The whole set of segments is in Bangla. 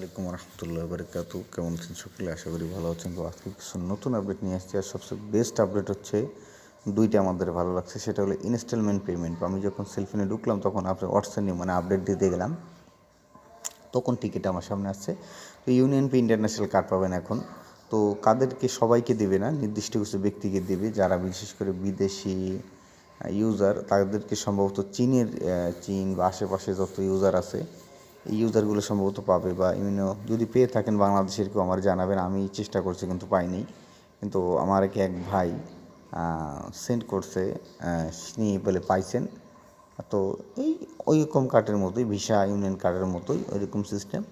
আলাইকুম রহমতুল্লাহ বারকাতু। কেমন আছেন সকলে? আশা করি ভালো আছেন। তো আজকে কিছু নতুন আপডেট নিয়ে আসছি। আর সবচেয়ে বেস্ট আপডেট হচ্ছে দুইটা আমাদের ভালো লাগছে। সেটা হলো ইনস্টলমেন্ট পেমেন্ট আমি যখন সেলফিনে ঢুকলাম, তখন আপনার হোয়াটসঅ্যাপ মানে আপডেট দিতে গেলাম। তখন টিকিট আমার সামনে আসছে। তো ইউনিয়ন পে ইন্টারন্যাশনাল কার্ড পাবেন এখন। তো কাদেরকে সবাইকে দেবে না, নির্দিষ্ট কিছু ব্যক্তিকে দেবে, যারা বিশেষ করে বিদেশি ইউজার তাদেরকে সম্ভবত চীনের চীন বা আশেপাশে যত ইউজার আছে এই ইউজারগুলো সম্ভবত পাবে বা ইমিনো যদি পেয়ে থাকেন বাংলাদেশের কেউ আমার জানাবেন, আমি চেষ্টা করছি, কিন্তু পাইনি। কিন্তু আমার এক এক ভাই সেন্ড করছে তিনি বলে পাইছেন। তো এই ওইরকম কার্ডের মতোই, ভিসা ইউনিয়ন কার্ডের মতোই ওইরকম সিস্টেম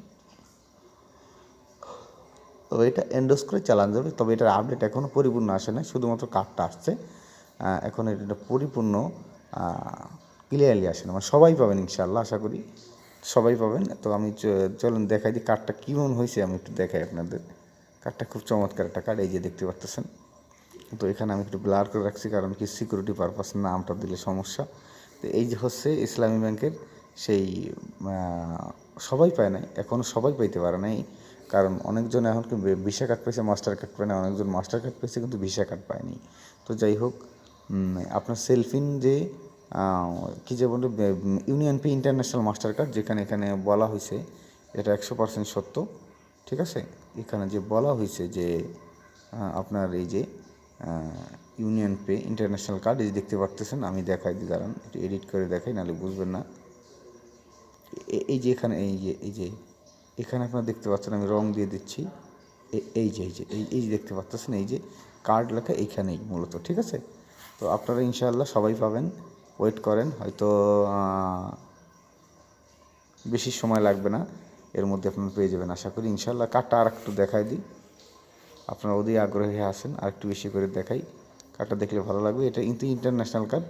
তো এটা এন্ডোজ করে চালানো যাবে, তবে এটার আপডেট এখনও পরিপূর্ণ আসে না শুধুমাত্র কার্ডটা আসছে। এখন এটা পরিপূর্ণ ক্লিয়ারলি আসে না মানে সবাই পাবেন ইনশাল্লাহ আশা করি। সবাই পাবেন। তো আমি চলুন দেখাই দিই কার্ডটা কীমন হয়েছে, আমি একটু দেখাই আপনাদের। কার্ডটা খুব চমৎকার একটা কার্ড এই যে দেখতে পাচ্ছেন তো এখানে আমি একটু ব্লার করে রাখছি, কারণ কি সিকিউরিটি পারপাস নামটা দিলে সমস্যা। তো এই যে হচ্ছে ইসলামী ব্যাংকের সেই সবাই পায় না এখনও সবাই পাইতে পারে নাই। কারণ অনেকজন এখন ভিসা কার্ড পেয়েছে মাস্টার কার্ড পায় না অনেকজন মাস্টার কার্ড পেয়েছে কিন্তু ভিসা কার্ড পায়নি। তো যাই হোক আপনার সেলফিন যে কি যে বলে union pay international master card যেখানে এখানে বলা হয়েছে, এটা একশো পার্সেন্ট সত্য, ঠিক আছে? এখানে যে বলা হয়েছে যে আপনার এই যে ইউনিয়ন পে ইন্টারন্যাশনাল কার্ড এই দেখতে পারতেছেন, আমি দেখাই দিই দাঁড়ান, একটু এডিট করে দেখাই, নাহলে বুঝবেন না। এই যে এখানে, এই যে এই যে, এখানে আপনারা দেখতে পাচ্ছেন, আমি রং দিয়ে দিচ্ছি। এই যে এই যে, এই এই যে দেখতে পাচ্ছেন এই যে কার্ড লেখা এইখানেই মূলত, ঠিক আছে? তো আপনারা ইনশাআল্লাহ সবাই পাবেন। ওয়েট করেন, হয়তো বেশি সময় লাগবে না। এর মধ্যে আপনারা পেয়ে যাবেন, আশা করি। ইনশাল্লাহ কার্ডটা আর একটু দেখাই দিই। আপনারা ওদের আগ্রহে আসেন আর একটু বেশি করে দেখাই। কার্ডটা দেখলে ভালো লাগবে। এটা কিন্তু ইন্টারন্যাশনাল কার্ড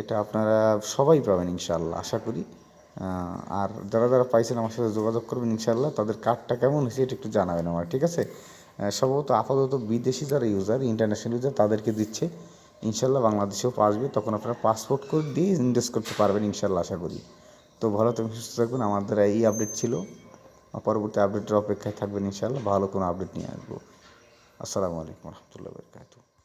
এটা আপনারা সবাই পাবেন ইনশাল্লাহ আশা করি। আর যারা যারা পাইছেন আমার সাথে যোগাযোগ করবেন ইনশাল্লাহ তাদের কার্ডটা কেমন হয়েছে এটা একটু জানাবেন আমার, ঠিক আছে? সম্ভবত আপাতত বিদেশি যারা ইউজার ইন্টারন্যাশনাল ইউজার তাদেরকে দিচ্ছে। ইনশাল্লাহ বাংলাদেশেও আসবে তখন আপনারা পাসপোর্ট কোড দিয়ে ইনভেস্ট করতে পারবেন ইনশাল্লাহ আশা করি। তো ভালো থাকবেন, সুস্থ থাকবেন। আমাদের এই আপডেট ছিল। পরবর্তী আপডেটের অপেক্ষায় থাকবেন ইনশাল্লাহ। ভালো কোনো আপডেট নিয়ে আসব। আসসালামু আলাইকুম রহমতুল্লাহ